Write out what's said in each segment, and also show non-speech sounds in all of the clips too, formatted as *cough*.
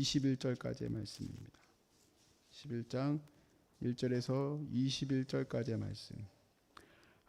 21절까지의 말씀입니다. 11장 1절에서 21절까지의 말씀.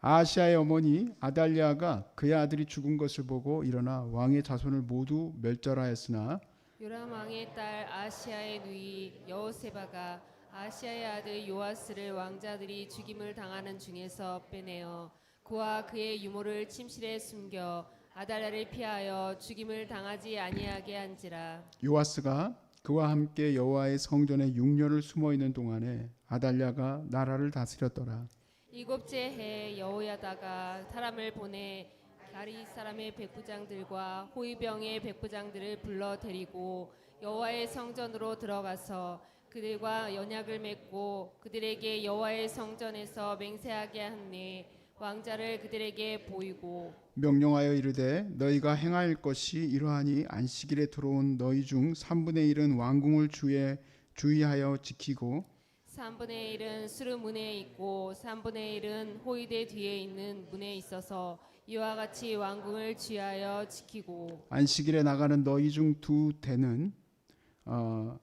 아시아의 어머니 아달리아가 그의 아들이 죽은 것을 보고 일어나 왕의 자손을 모두 멸절하였으나 요람 왕의 딸 아시아의 누이 여호세바가 아시아의 아들 요아스를 왕자들이 죽임을 당하는 중에서 빼내어 그와 그의 유모를 침실에 숨겨 아달랴를 피하여 죽임을 당하지 아니하게 한지라 요아스가 그와 함께 여호와의 성전에 6년을 숨어 있는 동안에 아달랴가 나라를 다스렸더라. 일곱째 해 여호야다가 사람을 보내 가리 사람의 백부장들과 호위병의 백부장들을 불러 데리고 여호와의 성전으로 들어가서 그들과 연약을 맺고 그들에게 여호와의 성전에서 맹세하게 하니 왕자를 그들에게 보이고 명령하여 이르되 너희가 행할 것이 이러하니 안식일에 들어온 너희 중 3분의 1은 왕궁을 주에 주의하여 지키고 3분의 1은 수르 문에 있고 3분의 1은 호위대 뒤에 있는 문에 있어서 이와 같이 왕궁을 주의하여 지키고 안식일에 나가는 너희 중 두 대는 어,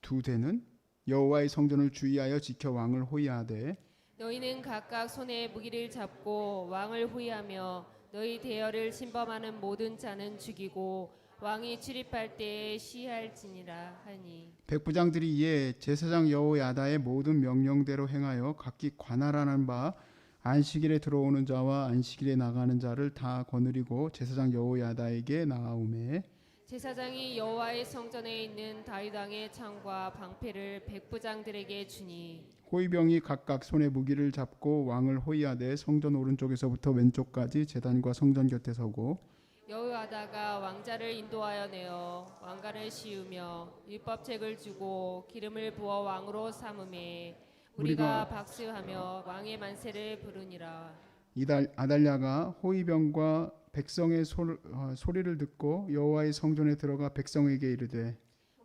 두 대는 여호와의 성전을 주의하여 지켜 왕을 호위하되 너희는 각각 손에 무기를 잡고 왕을 후위하며 너희 대열을 침범하는 모든 자는 죽이고 왕이 출입할 때에 시할지니라 하니. 백부장들이 이에 제사장 여호야다의 모든 명령대로 행하여 각기 관할하는 바 안식일에 들어오는 자와 안식일에 나가는 자를 다 거느리고 제사장 여호야다에게 나아오매. 제사장이 여호와의 성전에 있는 다윗 왕의 창과 방패를 백부장들에게 주니 호위병이 각각 손에 무기를 잡고 왕을 호위하되 성전 오른쪽에서부터 왼쪽까지 제단과 성전 곁에 서고 여호와다가 왕자를 인도하여 내어 왕관을 씌우며 율법책을 주고 기름을 부어 왕으로 삼음에 우리가 우리가 박수하며 왕의 만세를 부르니라. 이달 아달랴가 호위병과 백성의 소, 어, 소리를 듣고 여호와의 성전에 들어가 백성에게 이르되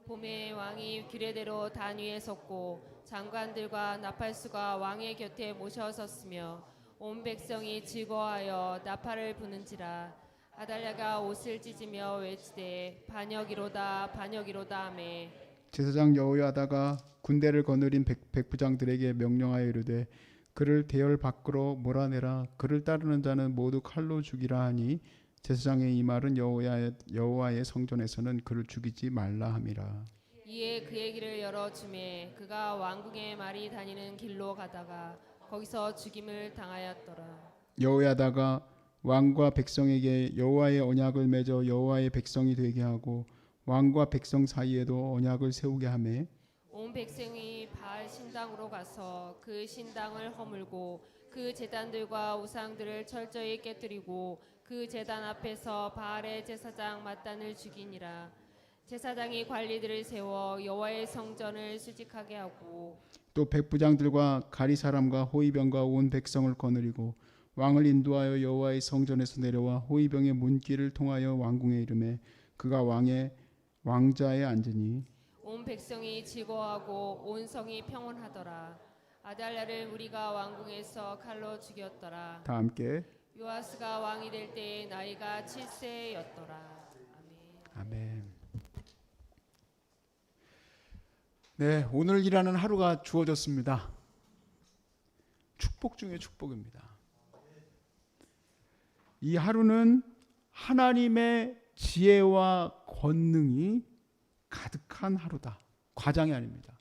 봄에 왕이 규례대로 단 위에 섰고 장관들과 나팔수가 왕의 곁에 모셔 섰으며 온 백성이 즐거워하여 나팔을 부는지라 아달랴가 옷을 찢으며 외치되 반역이로다 반역이로다 하매. 제사장 여호야다가 군대를 거느린 백, 백부장들에게 명령하여 이르되 그를 대열 밖으로 몰아내라. 그를 따르는 자는 모두 칼로 죽이라 하니 제사장의 이 말은 여호야 여호와의 성전에서는 그를 죽이지 말라 함이라 이에 그의 길을 열어 주매 그가 왕궁의 말이 다니는 길로 가다가 거기서 죽임을 당하였더라. 여호야다가 왕과 백성에게 여호와의 언약을 맺어 여호와의 백성이 되게 하고 왕과 백성 사이에도 언약을 세우게 하매 온 백성이 바알 신당으로 가서 그 신당을 허물고 그 제단들과 우상들을 철저히 깨뜨리고 그 제단 앞에서 바알의 제사장 마단을 죽이니라 제사장이 관리들을 세워 여호와의 성전을 수직하게 하고 또 백부장들과 가리 사람과 호위병과 온 백성을 거느리고 왕을 인도하여 여호와의 성전에서 내려와 호위병의 문길을 통하여 왕궁에 이르매 그가 왕의 왕자에 앉으니 온 백성이 즐거워하고 온 성이 평온하더라. 아달랴를 우리가 왕궁에서 칼로 죽였더라. 다 함께. 요아스가 왕이 될 때에 나이가 7세였더라. 아멘. 아멘. 네, 오늘이라는 하루가 주어졌습니다. 축복 중에 축복입니다. 이 하루는 하나님의 지혜와 권능이 가득한 하루다. 과장이 아닙니다.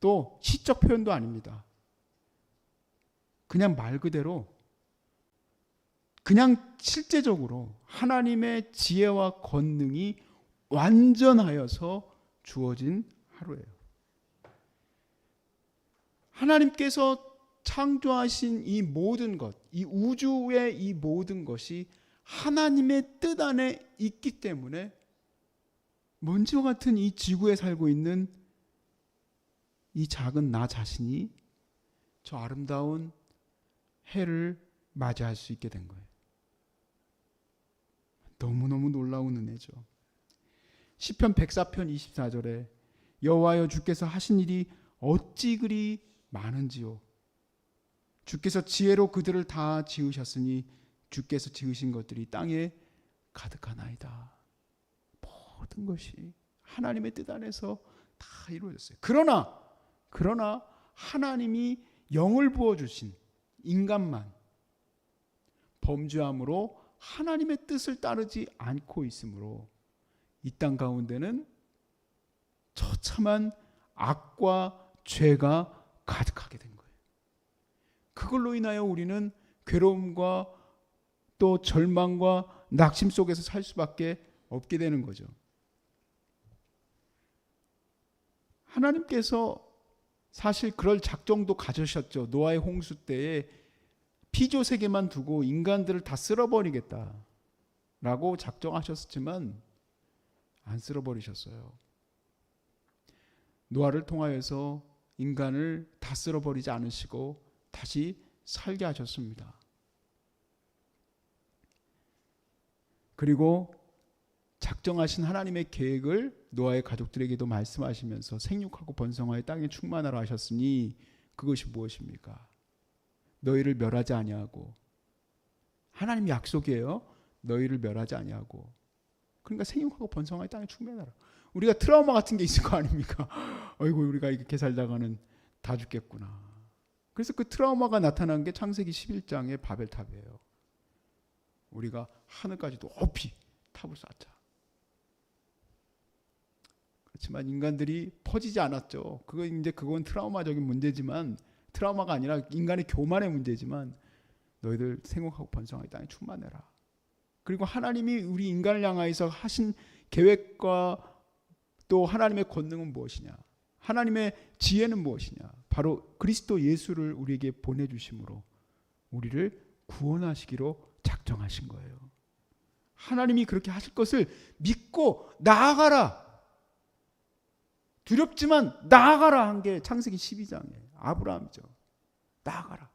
또 시적 표현도 아닙니다. 그냥 말 그대로 그냥 실제적으로 하나님의 지혜와 권능이 완전하여서 주어진 하루예요. 하나님께서 창조하신 이 모든 것, 이 우주의 이 모든 것이 하나님의 뜻 안에 있기 때문에 먼지와 같은 이 지구에 살고 있는 이 작은 나 자신이 저 아름다운 해를 맞이할 수 있게 된 거예요. 너무너무 놀라운 은혜죠. 시편 104편 24절에 여호와여 주께서 하신 일이 어찌 그리 많은지요. 주께서 지혜로 그들을 다 지으셨으니 주께서 지으신 것들이 땅에 가득하나이다. 모든 것이 하나님의 뜻 안에서 다 이루어졌어요. 그러나 그러나 하나님이 영을 부어 주신 인간만 범죄함으로 하나님의 뜻을 따르지 않고 있으므로 이 땅 가운데는 처참한 악과 죄가. 그걸로 인하여 우리는 괴로움과 또 절망과 낙심 속에서 살 수밖에 없게 되는 거죠. 하나님께서 사실 그럴 작정도 가져셨죠. 노아의 홍수 때에 피조 세계만 두고 인간들을 다 쓸어버리겠다라고 작정하셨지만 안 쓸어버리셨어요. 노아를 통하여서 인간을 다 쓸어버리지 않으시고 다시 살게 하셨습니다. 그리고 작정하신 하나님의 계획을 노아의 가족들에게도 말씀하시면서 생육하고 번성하여 땅에 충만하라 하셨으니 그것이 무엇입니까? 너희를 멸하지 아니하고 하나님 약속이에요. 너희를 멸하지 아니하고 그러니까 생육하고 번성하여 땅에 충만하라. 우리가 트라우마 같은 게 있을 거 아닙니까? *laughs* 어이구 우리가 이렇게 살다가는 다 죽겠구나. 그래서 그 트라우마가 나타난 게 창세기 11장의 바벨탑이에요. 우리가 하늘까지 높이 탑을 쌓자. 그렇지만 인간들이 퍼지지 않았죠. 그건 이제 그건 트라우마적인 문제지만 트라우마가 아니라 인간의 교만의 문제지만 너희들 생각하고 번성하여 땅에 충만해라. 그리고 하나님이 우리 인간을 향하여서 하신 계획과 또 하나님의 권능은 무엇이냐? 하나님의 지혜는 무엇이냐? 바로 그리스도 예수를 우리에게 보내주심으로 우리를 구원하시기로 작정하신 거예요. 하나님이 그렇게 하실 것을 믿고 나아가라. 두렵지만 나아가라 한 게 창세기 12장에 아브라함이죠. 나아가라.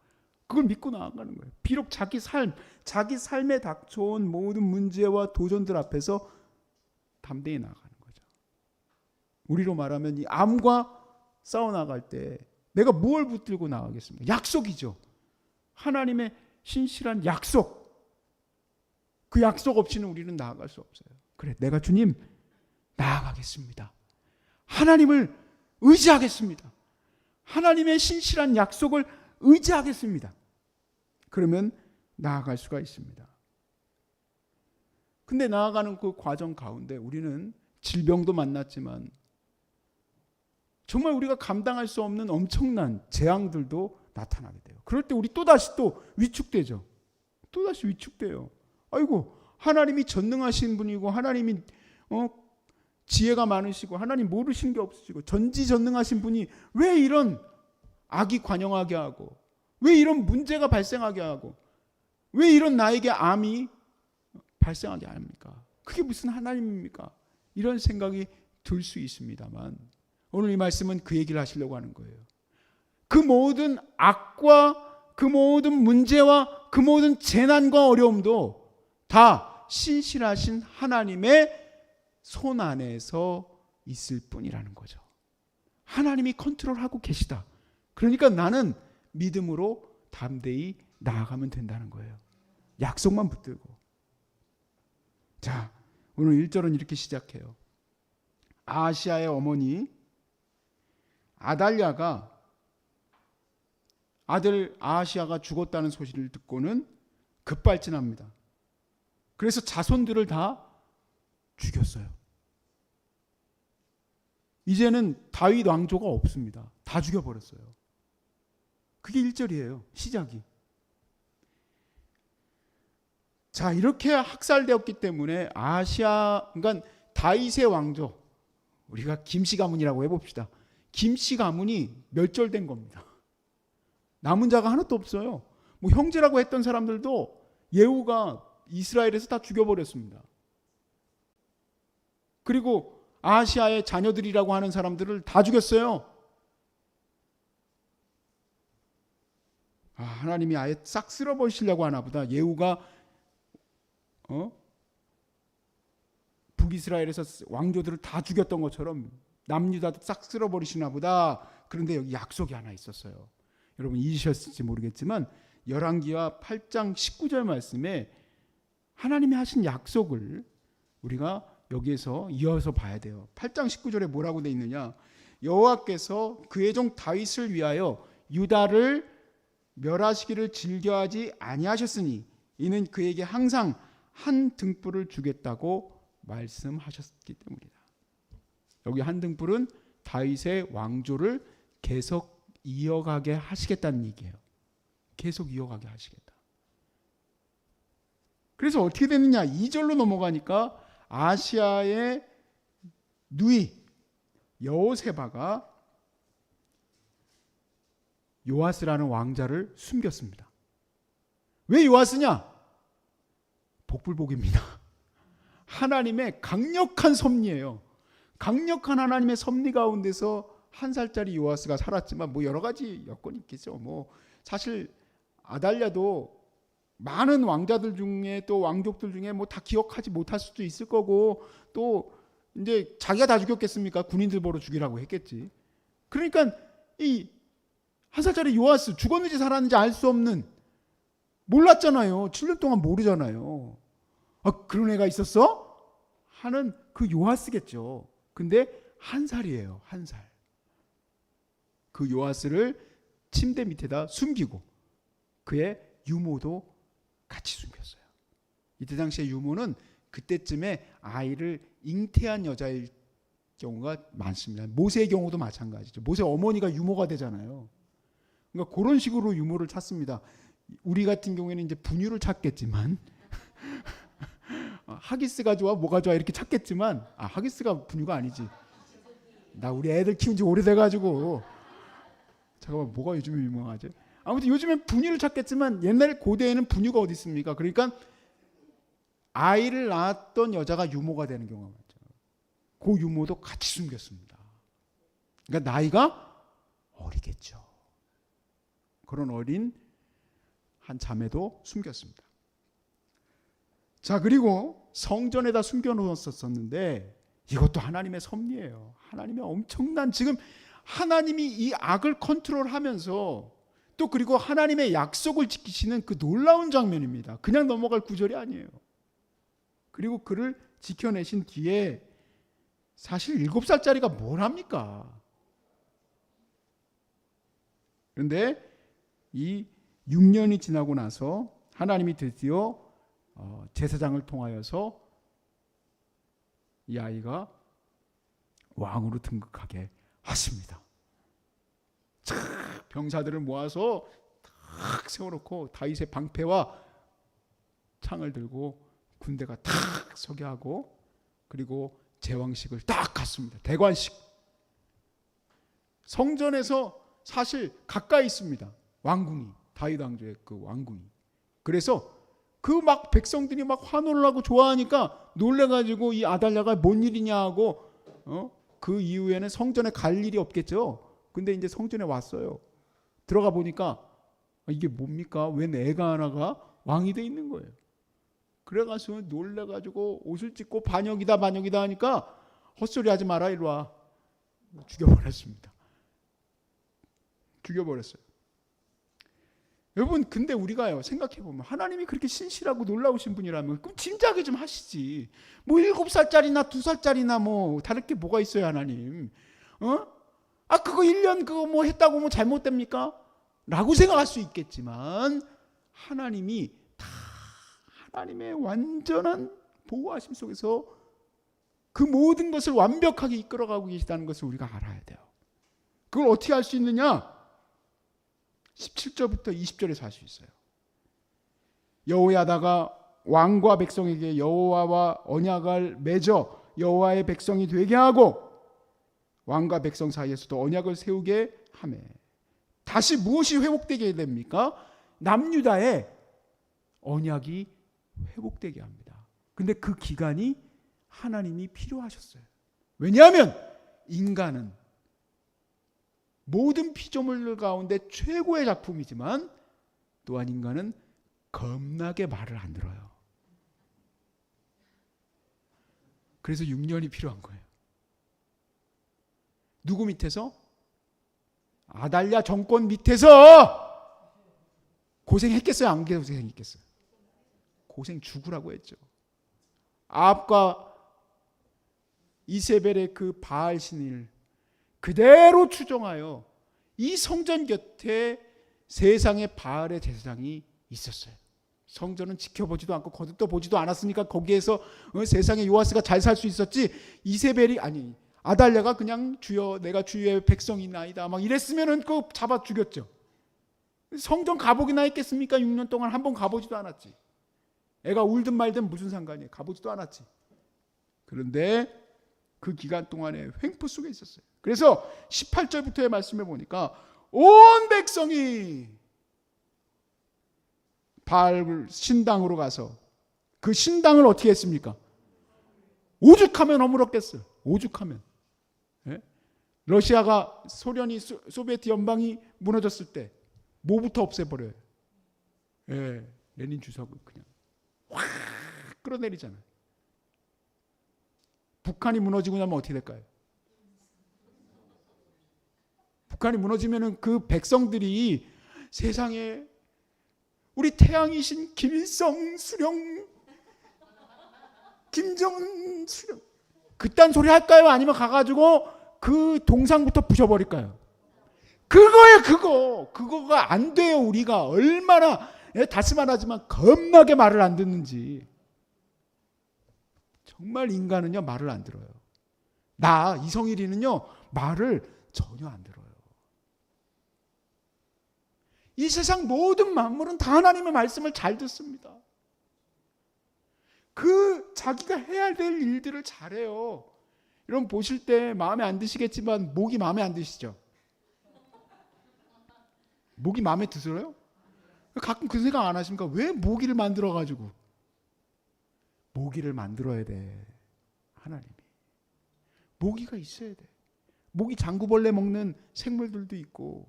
그걸 믿고 나아가는 거예요. 비록 자기 삶, 자기 삶에 닥쳐온 모든 문제와 도전들 앞에서 담대히 나아가는 거죠. 우리로 말하면 이 암과 싸워 나갈 때 내가 무엇을 붙들고 나가겠습니까? 약속이죠. 하나님의 신실한 약속. 그 약속 없이는 우리는 나아갈 수 없어요. 그래, 내가 주님 나아가겠습니다. 하나님을 의지하겠습니다. 하나님의 신실한 약속을 의지하겠습니다. 그러면 나아갈 수가 있습니다. 근데 나아가는 그 과정 가운데 우리는 질병도 만났지만 정말 우리가 감당할 수 없는 엄청난 재앙들도 나타나게 돼요. 그럴 때 우리 또다시 또 위축되죠. 또다시 위축돼요. 아이고, 하나님이 전능하신 분이고 하나님이 어, 지혜가 많으시고 하나님 모르신 게 없으시고 전지전능하신 분이 왜 이런 악이 관영하게 하고 왜 이런 문제가 발생하게 하고 왜 이런 나에게 암이 발생하게 합니까? 그게 무슨 하나님입니까? 이런 생각이 들 수 있습니다만 오늘 이 말씀은 그 얘기를 하시려고 하는 거예요. 그 모든 악과 그 모든 문제와 그 모든 재난과 어려움도 다 신실하신 하나님의 손 안에서 있을 뿐이라는 거죠. 하나님이 컨트롤하고 계시다. 그러니까 나는 믿음으로 담대히 나아가면 된다는 거예요. 약속만 붙들고. 자, 오늘 1절은 이렇게 시작해요. 아시아의 어머니 아달랴가 아들 아시아가 죽었다는 소식을 듣고는 급발진합니다. 그래서 자손들을 다 죽였어요. 이제는 다윗 왕조가 없습니다. 다 죽여버렸어요. 그게 1절이에요. 시작이. 자, 이렇게 학살되었기 때문에 아시아, 그러니까 다윗의 왕조, 우리가 김씨 가문이라고 해봅시다. 김씨 가문이 멸절된 겁니다. 남은 자가 하나도 없어요. 뭐 형제라고 했던 사람들도 예후가 이스라엘에서 다 죽여버렸습니다. 그리고 아시아의 자녀들이라고 하는 사람들을 다 죽였어요. 아, 하나님이 아예 싹 쓸어버리시려고 하나 보다. 예후가 어? 북이스라엘에서 왕조들을 다 죽였던 것처럼 남유다도 싹 쓸어버리시나 보다. 그런데 여기 약속이 하나 있었어요. 여러분 잊으셨을지 모르겠지만 열왕기와 8장 19절 말씀에 하나님이 하신 약속을 우리가 여기에서 이어서 봐야 돼요. 8장 19절에 뭐라고 돼 있느냐? 여호와께서 그의 종 다윗을 위하여 유다를 멸하시기를 즐겨하지 아니하셨으니 이는 그에게 항상 한 등불을 주겠다고 말씀하셨기 때문이다. 여기 한 등불은 다윗의 왕조를 계속 이어가게 하시겠다는 얘기예요. 계속 이어가게 하시겠다. 그래서 어떻게 됐느냐? 2절로 넘어가니까 아시아의 누이 여호세바가 요아스라는 왕자를 숨겼습니다. 왜 요아스냐? 복불복입니다. *laughs* 하나님의 강력한 섭리예요. 강력한 하나님의 섭리 가운데서 한 살짜리 요아스가 살았지만 뭐 여러 가지 여건이 있겠죠. 뭐 사실 아달랴도 많은 왕자들 중에 또 왕족들 중에 뭐 다 기억하지 못할 수도 있을 거고 또 이제 자기가 다 죽였겠습니까? 군인들 보러 죽이라고 했겠지. 그러니까 이 한 살짜리 요아스 죽었는지 살았는지 알 수 없는 몰랐잖아요. 7년 동안 모르잖아요. 아 그런 애가 있었어? 하는 그 요아스겠죠. 근데 한 살이에요. 한 살. 그 요아스를 침대 밑에다 숨기고 그의 유모도 같이 숨겼어요. 이때 당시에 유모는 그때쯤에 아이를 잉태한 여자일 경우가 많습니다. 모세의 경우도 마찬가지죠. 모세 어머니가 유모가 되잖아요. 그러니까 그런 식으로 유모를 찾습니다. 우리 같은 경우에는 이제 분유를 찾겠지만 아, 하기스가 좋아 뭐가 좋아 이렇게 찾겠지만 아 하기스가 분유가 아니지. 나 우리 애들 키운 지 오래돼 가지고 잠깐만 뭐가 요즘에 유명하지? 아무튼 요즘엔 분유를 찾겠지만 옛날 고대에는 분유가 어디 있습니까? 그러니까 아이를 낳았던 여자가 유모가 되는 경우가 많죠. 그 유모도 같이 숨겼습니다. 그러니까 나이가 어리겠죠. 그런 어린 한 자매도 숨겼습니다. 자, 그리고 성전에다 숨겨 놓았었는데 이것도 하나님의 섭리예요. 하나님의 엄청난 지금 하나님이 이 악을 컨트롤하면서 또 그리고 하나님의 약속을 지키시는 그 놀라운 장면입니다. 그냥 넘어갈 구절이 아니에요. 그리고 그를 지켜내신 뒤에 사실 일곱 살짜리가 뭘 합니까? 그런데 이 6년이 지나고 나서 하나님이 드디어 어, 제사장을 통하여서 이 아이가 왕으로 등극하게 하십니다. 자, 병사들을 모아서 탁 세워놓고 다윗의 방패와 창을 들고 군대가 탁 서게 하고 그리고 제왕식을 딱 갔습니다. 대관식. 성전에서 사실 가까이 있습니다. 왕궁이 다윗 왕조의 그 왕궁이. 그래서 그 막 백성들이 막 환호를 하고 좋아하니까 놀래가지고 이 아달랴가 뭔 일이냐 하고 어? 그 이후에는 성전에 갈 일이 없겠죠. 근데 이제 성전에 왔어요. 들어가 보니까 아, 이게 뭡니까? 웬 애가 하나가 왕이 돼 있는 거예요. 그래가지고 놀래가지고 옷을 찢고 반역이다 반역이다 하니까 헛소리 하지 마라 이리 와 죽여버렸습니다. 죽여버렸어요. 여러분 근데 우리가요 생각해 보면 하나님이 그렇게 신실하고 놀라우신 분이라면 그럼 진작에 좀 하시지. 뭐 일곱 살짜리나 두 살짜리나 뭐 다를 게 뭐가 있어요 하나님. 어? 아 그거 1년 그거 뭐 했다고 뭐 잘못됩니까? 라고 생각할 수 있겠지만 하나님이 다 하나님의 완전한 보호하심 속에서 그 모든 것을 완벽하게 이끌어가고 계시다는 것을 우리가 알아야 돼요. 그걸 어떻게 할 수 있느냐? 17절부터 20절에서 할 수 있어요. 여호야다가 왕과 백성에게 여호와와 언약을 맺어 여호와의 백성이 되게 하고 왕과 백성 사이에서도 언약을 세우게 하매 다시 무엇이 회복되게 됩니까? 남유다의 언약이 회복되게 합니다. 근데 그 기간이 하나님이 필요하셨어요. 왜냐하면 인간은 모든 피조물 가운데 최고의 작품이지만 또한 인간은 겁나게 말을 안 들어요. 그래서 6년이 필요한 거예요. 누구 밑에서? 아달랴 정권 밑에서 고생했겠어요? 안 고생했겠어요? 고생 죽으라고 했죠. 아합과 이세벨의 그 바알 신을 그대로 추종하여 이 성전 곁에 세상의 바알의 제사장이 있었어요. 성전은 지켜보지도 않고 거듭도 보지도 않았으니까 거기에서 어, 세상의 요아스가 잘 살 수 있었지 이세벨이 아니 아달랴가 그냥 주여 내가 주의 백성이나이다 막 이랬으면은 그 잡아 죽였죠. 성전 가보기나 했겠습니까? 6년 동안 한 번 가보지도 않았지. 애가 울든 말든 무슨 상관이에요. 가보지도 않았지. 그런데 그 기간 동안에 횡포 속에 있었어요. 그래서 18절부터의 말씀에 보니까 온 백성이 바알 신당으로 가서 그 신당을 어떻게 했습니까? 오죽하면 허물었겠어요. 오죽하면. 예? 러시아가 소련이 소, 소비에트 연방이 무너졌을 때 뭐부터 없애버려요? 예, 레닌 주석을 그냥 확 끌어내리잖아요. 북한이 무너지고 나면 어떻게 될까요? 북한이 무너지면은 그 백성들이 세상에 우리 태양이신 김일성 수령, 김정은 수령 그딴 소리 할까요? 아니면 가가지고 그 동상부터 부셔버릴까요? 그거예요, 그거. 그거가 안 돼요, 우리가. 얼마나, 예, 다스만 하지만 겁나게 말을 안 듣는지. 정말 인간은요, 말을 안 들어요. 나, 이성일이는요, 말을 전혀 안 들어요. 이 세상 모든 만물은 다 하나님의 말씀을 잘 듣습니다. 그 자기가 해야 될 일들을 잘해요. 여러분 보실 때 마음에 안 드시겠지만 목이 마음에 안 드시죠? 목이 마음에 드세요? 가끔 그 생각 안 하십니까? 왜 모기를 만들어 가지고 모기를 만들어야 돼 하나님이 모기가 있어야 돼. 모기 장구벌레 먹는 생물들도 있고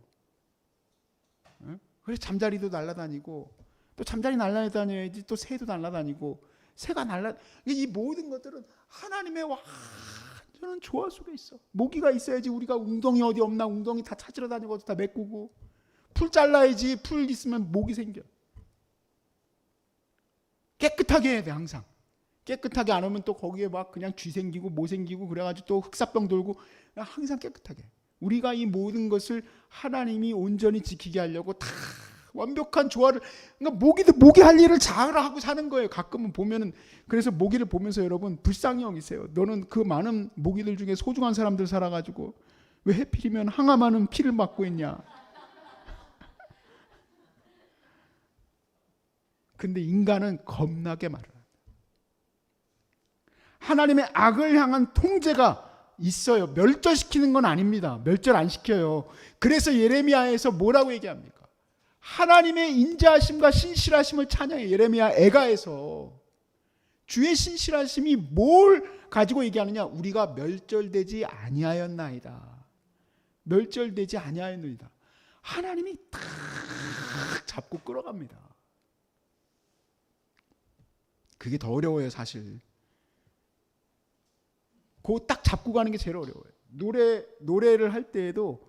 어? 그래서 잠자리도 날아다니고 또 잠자리 날아다녀야지 또 새도 날아다니고 새가 날아 이 모든 것들은 하나님의 완전한 조화 속에 있어. 모기가 있어야지 우리가 웅덩이 어디 없나 웅덩이 다 찾으러 다니고 다 메꾸고 풀 잘라야지 풀 있으면 모기 생겨. 깨끗하게 해야 돼 항상. 깨끗하게 안 하면 또 거기에 막 그냥 쥐 생기고 모 생기고 그래가지고 또 흑사병 돌고 항상 깨끗하게. 우리가 이 모든 것을 하나님이 온전히 지키게 하려고 다 완벽한 조화를 그러니까 모기도 모기 할 일을 잘 하고 사는 거예요. 가끔은 보면은 그래서 모기를 보면서 여러분 불쌍히 여기세요. 너는 그 많은 모기들 중에 소중한 사람들 살아가지고 왜 해필이면 항암하는 피를 맞고 있냐? *laughs* 근데 인간은 겁나게 말을. 하나님의 악을 향한 통제가 있어요. 멸절시키는 건 아닙니다. 멸절 안 시켜요. 그래서 예레미야에서 뭐라고 얘기합니까? 하나님의 인자하심과 신실하심을 찬양해 예레미야 애가에서 주의 신실하심이 뭘 가지고 얘기하느냐? 우리가 멸절되지 아니하였나이다. 멸절되지 아니하였나이다. 하나님이 탁 잡고 끌어갑니다. 그게 더 어려워요, 사실. 그 딱 잡고 가는 게 제일 어려워요. 노래 노래를 할 때에도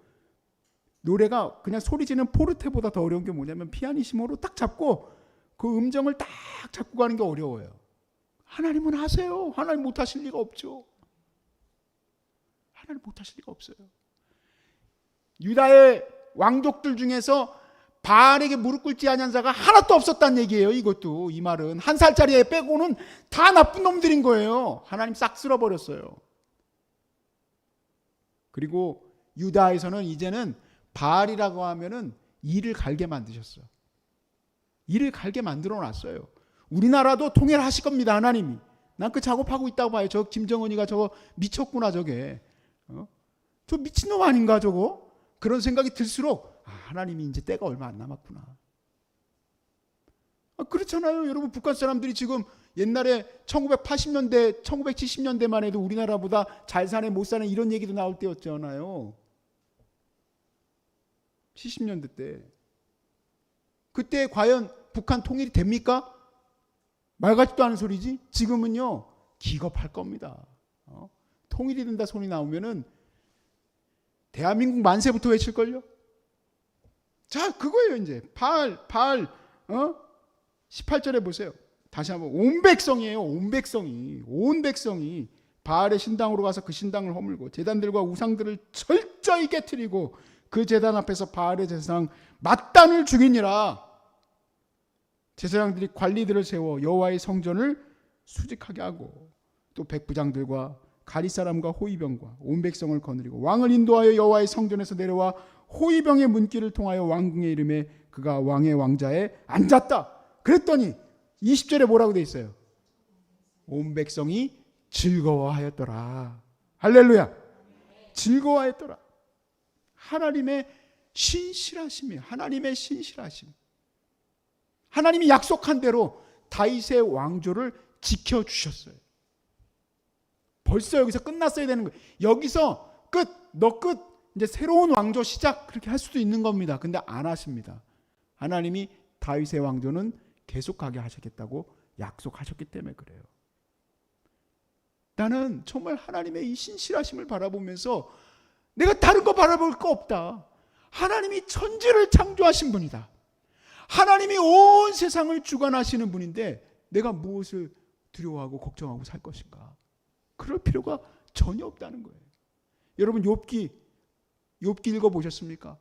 노래가 그냥 소리 지는 포르테보다 더 어려운 게 뭐냐면 피아니시모로 딱 잡고 그 음정을 딱 잡고 가는 게 어려워요. 하나님은 하세요. 하나님 못 하실 리가 없죠. 하나님 못 하실 리가 없어요. 유다의 왕족들 중에서 바알에게 무릎 꿇지 아니한 자가 하나도 없었다는 얘기예요. 이것도 이 말은 한 살짜리 애 빼고는 다 나쁜 놈들인 거예요. 하나님 싹 쓸어버렸어요. 그리고 유다에서는 이제는 바알이라고 하면은 이를 갈게 만드셨어. 이를 갈게 만들어 놨어요. 우리나라도 통일 하실 겁니다, 하나님이. 난 그 작업하고 있다고 봐요. 저 김정은이가 저거 미쳤구나, 저게. 어? 저 미친놈 아닌가, 저거? 그런 생각이 들수록, 아, 하나님이 이제 때가 얼마 안 남았구나. 아, 그렇잖아요. 여러분, 북한 사람들이 지금 옛날에 1980년대, 1970년대만 해도 우리나라보다 잘 사네, 못 사네 이런 얘기도 나올 때였잖아요. 70년대 때. 그때 과연 북한 통일이 됩니까? 말 같지도 않은 소리지? 지금은요, 기겁할 겁니다. 어? 통일이 된다 소리 나오면은 대한민국 만세부터 외칠걸요? 자, 그거예요, 이제. 발, 발, 어? 18절에 보세요. 다시 한번 온 백성이에요. 온 백성이 온 백성이 바알의 신당으로 가서 그 신당을 허물고 제단들과 우상들을 철저히 깨뜨리고 그 제단 앞에서 바알의 제사장 맞단을 죽이니라. 제사장들이 관리들을 세워 여호와의 성전을 수직하게 하고 또 백부장들과 가리 사람과 호위병과 온 백성을 거느리고 왕을 인도하여 여호와의 성전에서 내려와 호위병의 문길을 통하여 왕궁에 이름에 그가 왕의 왕자에 앉았다. 그랬더니 20절에 뭐라고 돼 있어요? 온 백성이 즐거워하였더라. 할렐루야. 즐거워했더라. 하나님의 신실하심이 하나님의 신실하심. 하나님이 약속한 대로 다윗의 왕조를 지켜 주셨어요. 벌써 여기서 끝났어야 되는 거예요. 여기서 끝, 너 끝. 이제 새로운 왕조 시작 그렇게 할 수도 있는 겁니다. 근데 안 하십니다. 하나님이 다윗의 왕조는 계속하게 하셨겠다고 약속하셨기 때문에 그래요. 나는 정말 하나님의 이 신실하심을 바라보면서 내가 다른 거 바라볼 거 없다. 하나님이 천지를 창조하신 분이다. 하나님이 온 세상을 주관하시는 분인데 내가 무엇을 두려워하고 걱정하고 살 것인가? 그럴 필요가 전혀 없다는 거예요. 여러분 욥기 욥기 읽어 보셨습니까?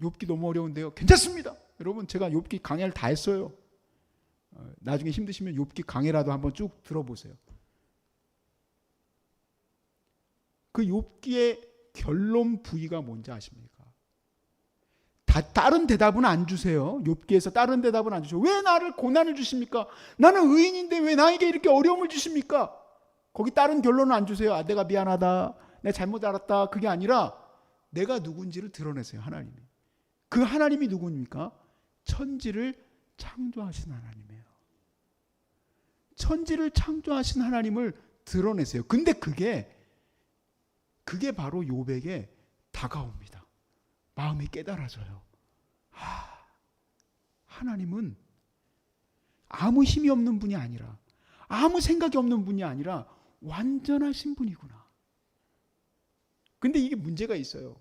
욥기 너무 어려운데요. 괜찮습니다. 여러분 제가 욥기 강의를 다 했어요. 어, 나중에 힘드시면 욥기 강의라도 한번 쭉 들어보세요. 그 욥기의 결론 부위가 뭔지 아십니까? 다, 다른 대답은 안 주세요. 욥기에서 다른 대답은 안 주세요. 왜 나를 고난을 주십니까? 나는 의인인데 왜 나에게 이렇게 어려움을 주십니까? 거기 다른 결론은 안 주세요. 아, 내가 미안하다. 내가 잘못 알았다. 그게 아니라 내가 누군지를 드러내세요. 하나님이. 그 하나님이 누구입니까? 천지를 창조하신 하나님이에요. 천지를 창조하신 하나님을 드러내세요. 근데 그게 그게 바로 요백에 다가옵니다. 마음이 깨달아져요. 아, 하나님은 아무 힘이 없는 분이 아니라 아무 생각이 없는 분이 아니라 완전하신 분이구나. 근데 이게 문제가 있어요.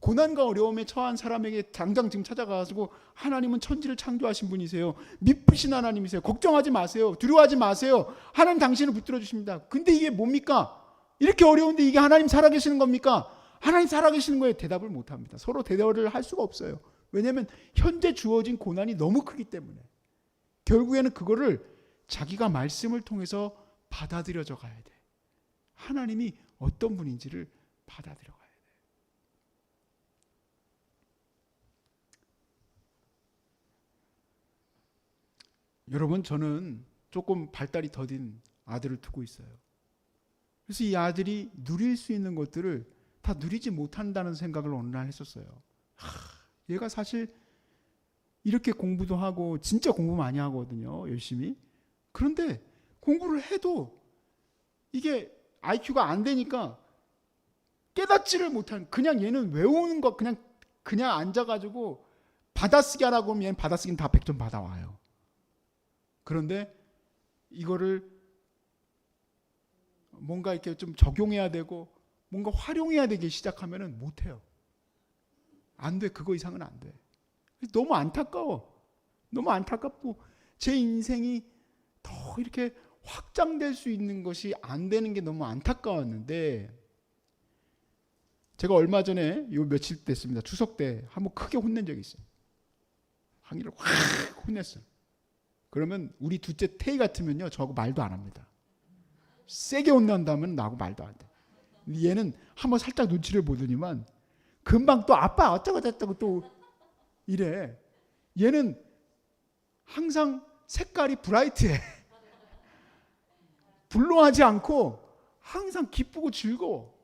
고난과 어려움에 처한 사람에게 당장 지금 찾아가가지고 하나님은 천지를 창조하신 분이세요. 미쁘신 하나님이세요. 걱정하지 마세요. 두려워하지 마세요. 하나님 당신을 붙들어 주십니다. 근데 이게 뭡니까? 이렇게 어려운데 이게 하나님 살아계시는 겁니까? 하나님 살아계시는 거에 대답을 못 합니다. 서로 대화를 할 수가 없어요. 왜냐하면 현재 주어진 고난이 너무 크기 때문에 결국에는 그거를 자기가 말씀을 통해서 받아들여져 가야 돼. 하나님이 어떤 분인지를 받아들여 가야 돼. 여러분 저는 조금 발달이 더딘 아들을 두고 있어요. 그래서 이 아들이 누릴 수 있는 것들을 다 누리지 못한다는 생각을 어느 날 했었어요. 하, 얘가 사실 이렇게 공부도 하고 진짜 공부 많이 하거든요. 열심히. 그런데 공부를 해도 이게 IQ가 안 되니까 깨닫지를 못한 그냥 얘는 외우는 거 그냥 그냥 앉아 가지고 받아쓰기 하라고 하면 얘는 받아쓰기는 다 100점 받아와요. 그런데 이거를 뭔가 이렇게 좀 적용해야 되고 뭔가 활용해야 되기 시작하면은 못해요. 안 돼. 그거 이상은 안 돼. 너무 안타까워. 너무 안타깝고 제 인생이 더 이렇게 확장될 수 있는 것이 안 되는 게 너무 안타까웠는데 제가 얼마 전에 요 며칠 됐습니다. 추석 때 한번 크게 혼낸 적이 있어요. 항의를 확 혼냈어요. 그러면 우리 둘째 태희 같으면요 저하고 말도 안 합니다. 세게 혼난다면 나하고 말도 안 돼. 얘는 한번 살짝 눈치를 보더니만 금방 또 아빠 어쩌고 저쩌고 또 이래. 얘는 항상 색깔이 브라이트해. *laughs* 불로하지 않고 항상 기쁘고 즐거워.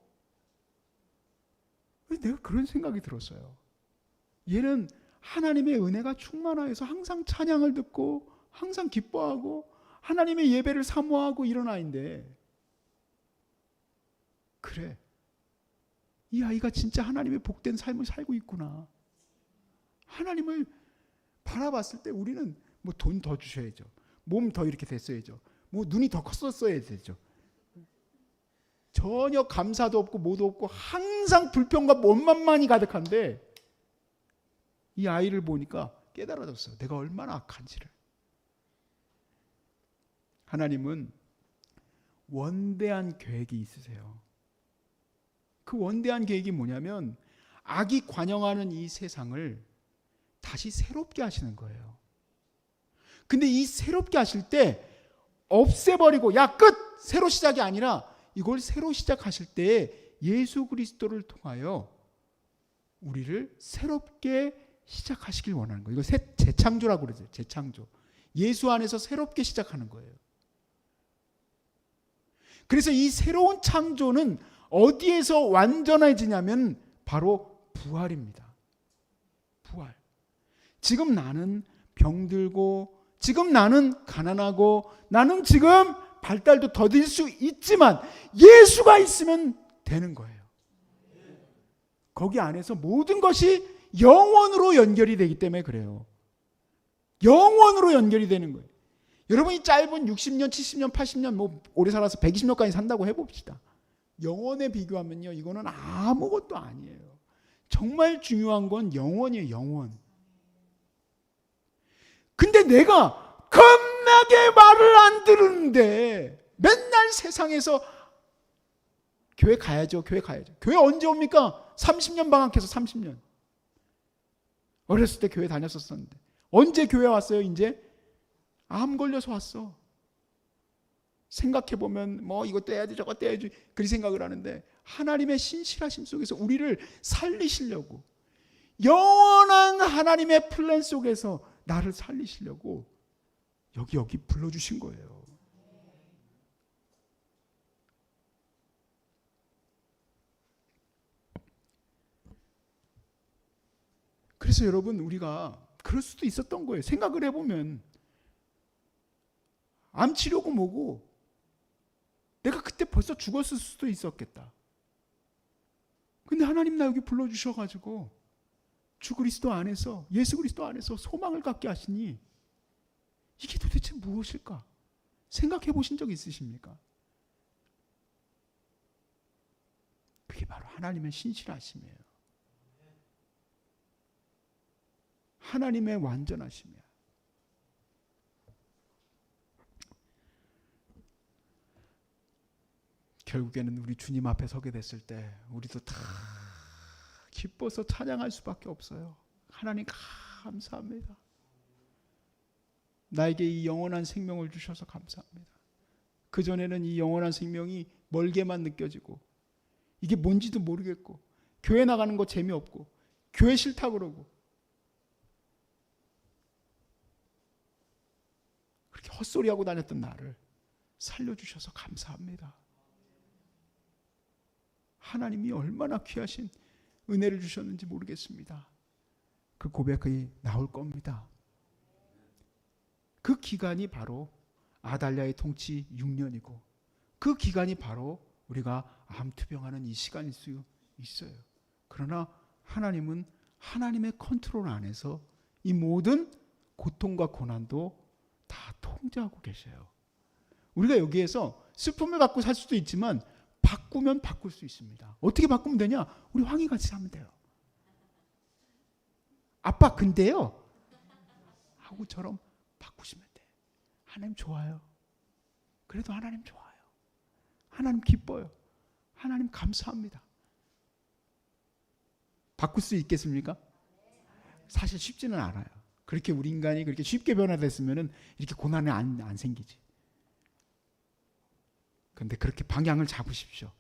내가 그런 생각이 들었어요. 얘는 하나님의 은혜가 충만하여서 항상 찬양을 듣고 항상 기뻐하고 하나님의 예배를 사모하고 이런 아이인데 그래. 이 아이가 진짜 하나님의 복된 삶을 살고 있구나. 하나님을 바라봤을 때 우리는 뭐 돈 더 주셔야죠. 몸 더 이렇게 됐어야죠. 뭐 눈이 더 컸었어야 되죠. 전혀 감사도 없고 뭐도 없고 항상 불평과 원만만이 가득한데 이 아이를 보니까 깨달아졌어요. 내가 얼마나 악한지를. 하나님은 원대한 계획이 있으세요. 그 원대한 계획이 뭐냐면 악이 관영하는 이 세상을 다시 새롭게 하시는 거예요. 근데 이 새롭게 하실 때 없애버리고 야 끝! 새로 시작이 아니라 이걸 새로 시작하실 때 예수 그리스도를 통하여 우리를 새롭게 시작하시길 원하는 거예요. 이거 새, 재창조라고 그러죠. 재창조. 예수 안에서 새롭게 시작하는 거예요. 그래서 이 새로운 창조는 어디에서 완전해지냐면 바로 부활입니다. 부활. 지금 나는 병들고 지금 나는 가난하고 나는 지금 발달도 더딜 수 있지만 예수가 있으면 되는 거예요. 거기 안에서 모든 것이 영원으로 연결이 되기 때문에 그래요. 영원으로 연결이 되는 거예요. 여러분이 짧은 60년, 70년, 80년, 뭐 오래 살아서 120년까지 산다고 해봅시다. 영원에 비교하면요, 이거는 아무것도 아니에요. 정말 중요한 건 영원이에요, 영원. 근데 내가 겁나게 말을 안 들으는데 맨날 세상에서 교회 가야죠, 교회 가야죠. 교회 언제 옵니까? 30년 방학해서 30년. 어렸을 때 교회 다녔었었는데. 언제 교회 왔어요, 이제? 암 걸려서 왔어. 생각해 보면 뭐 이것도 해야지 저것도 해야지 그리 생각을 하는데 하나님의 신실하심 속에서 우리를 살리시려고 영원한 하나님의 플랜 속에서 나를 살리시려고 여기 여기 불러 주신 거예요. 그래서 여러분 우리가 그럴 수도 있었던 거예요. 생각을 해보면 암 치료고 뭐고 내가 그때 벌써 죽었을 수도 있었겠다. 근데 하나님 나 여기 불러주셔가지고 주 그리스도 안에서 예수 그리스도 안에서 소망을 갖게 하시니 이게 도대체 무엇일까? 생각해 보신 적 있으십니까? 그게 바로 하나님의 신실하심이에요. 하나님의 완전하심이야. 결국에는 우리 주님 앞에 서게 됐을 때 우리도 다 기뻐서 찬양할 수밖에 없어요. 하나님 감사합니다. 나에게 이 영원한 생명을 주셔서 감사합니다. 그 전에는 이 영원한 생명이 멀게만 느껴지고 이게 뭔지도 모르겠고 교회 나가는 거 재미없고 교회 싫다 그러고 그렇게 헛소리하고 다녔던 나를 살려주셔서 감사합니다. 하나님이 얼마나 귀하신 은혜를 주셨는지 모르겠습니다. 그 고백이 나올 겁니다. 그 기간이 바로 아달랴의 통치 6년이고 그 기간이 바로 우리가 암투병하는 이 시간일 수 있어요. 그러나 하나님은 하나님의 컨트롤 안에서 이 모든 고통과 고난도 다 통제하고 계셔요. 우리가 여기에서 슬픔을 갖고 살 수도 있지만 바꾸면 바꿀 수 있습니다. 어떻게 바꾸면 되냐? 우리 황희 같이 하면 돼요. 아빠 근데요 하고처럼 바꾸시면 돼. 하나님 좋아요. 그래도 하나님 좋아요. 하나님 기뻐요. 하나님 감사합니다. 바꿀 수 있겠습니까? 사실 쉽지는 않아요. 그렇게 우리 인간이 그렇게 쉽게 변화됐으면은 이렇게 고난이 안, 안 생기지. 근데 그렇게 방향을 잡으십시오.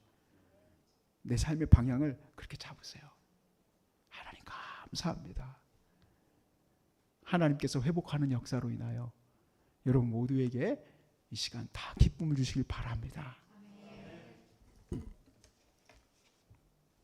내 삶의 방향을 그렇게 잡으세요. 하나님 감사합니다. 하나님께서 회복하는 역사로 인하여 여러분 모두에게 이 시간 다 기쁨을 주시길 바랍니다.